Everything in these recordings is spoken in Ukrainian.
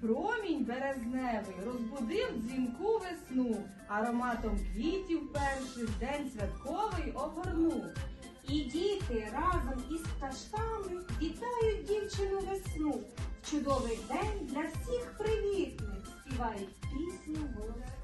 промінь березневий розбудив дзвінку весну, ароматом квітів перший день святковий огорнув. І діти разом із пташками вітають дівчину весну. В чудовий день для всіх привітних співають пісню голосну.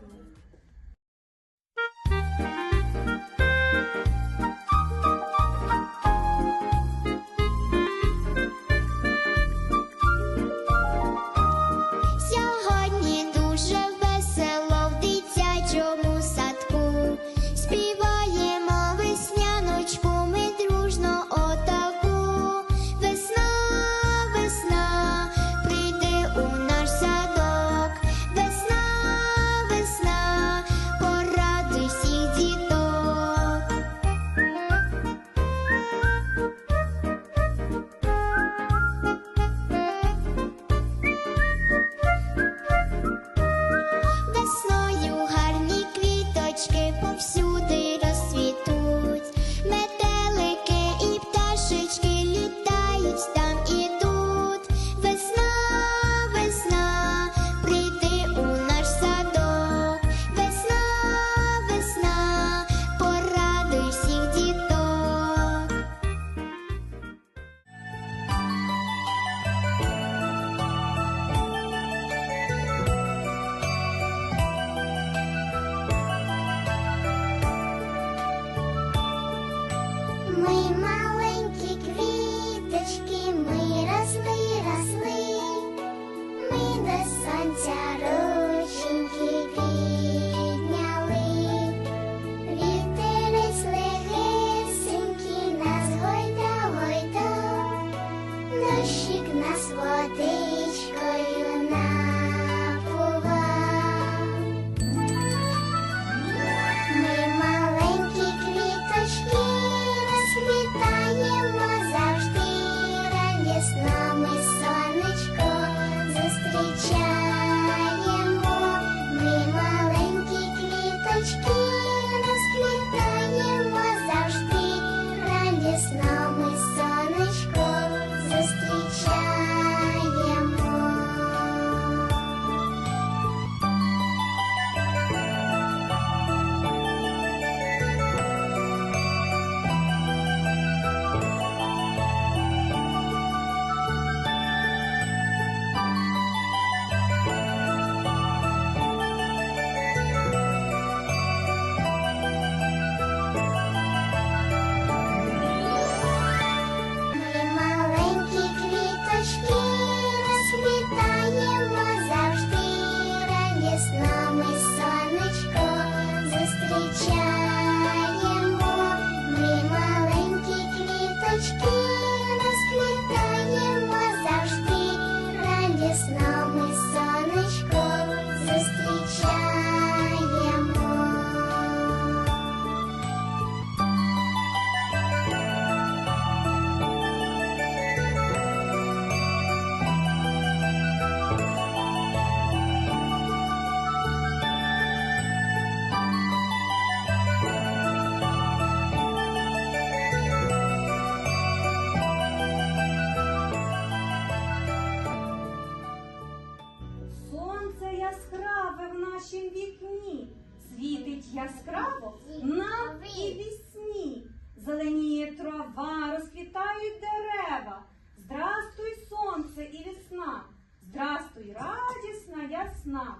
Яскраво нам і вісні. Зеленіє трава, розквітають дерева. Здрастуй, сонце і весна. Здрастуй, радісна, ясна.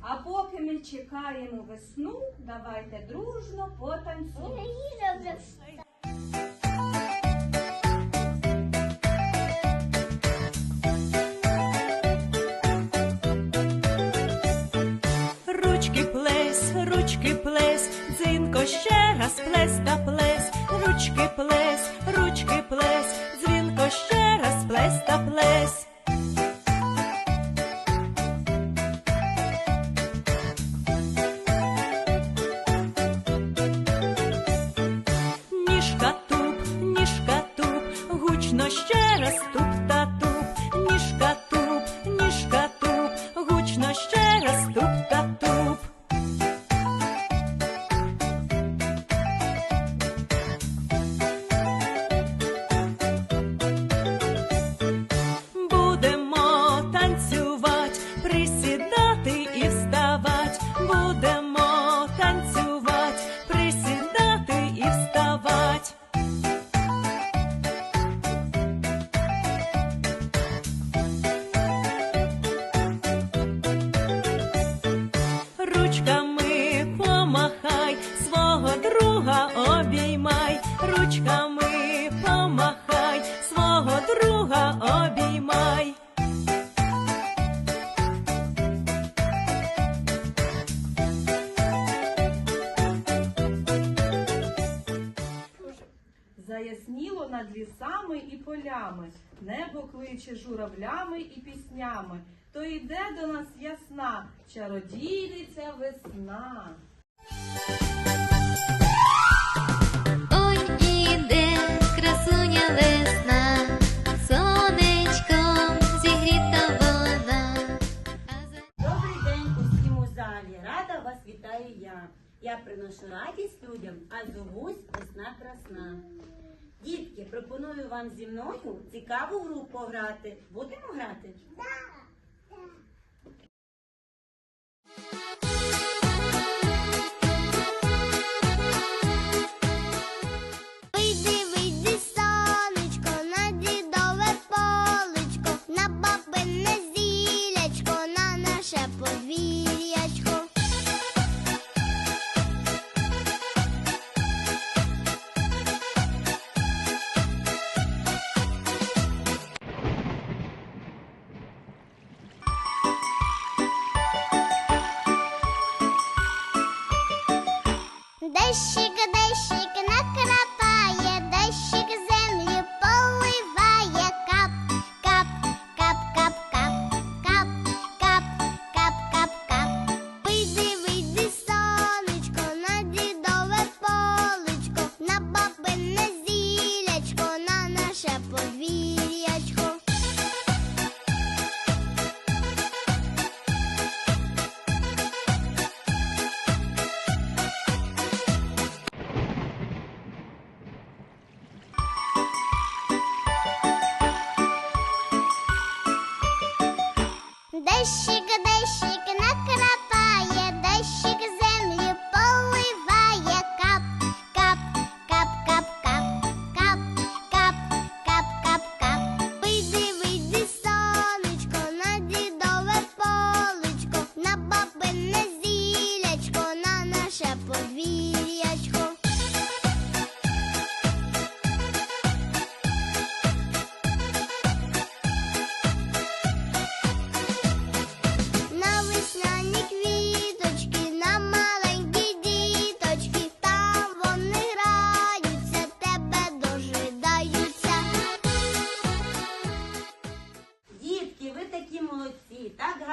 А поки ми чекаємо весну, давайте дружно потанцюємо. Ще раз плесь та плесь, ручки плесь, ручки плесь, дзвінко ще раз плесь та плесь. Ніжка туп, ніжка туп, гучно ще раз туп та над лісами і полями, небо кличе журавлями і піснями, то йде до нас ясна, чародійниця весна. Я. Приношу радість людям, а зовусь весна красна. Дітки, пропоную вам зі мною цікаву гру пограти. Будемо грати? Вийди, 10 xícaras, 10. 开心。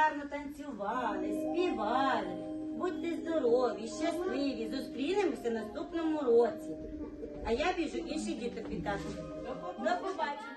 Гарно танцювали, співали. Будьте здорові, щасливі, зустрінемося наступному році. А я біжу інших діток вітати. До побачення.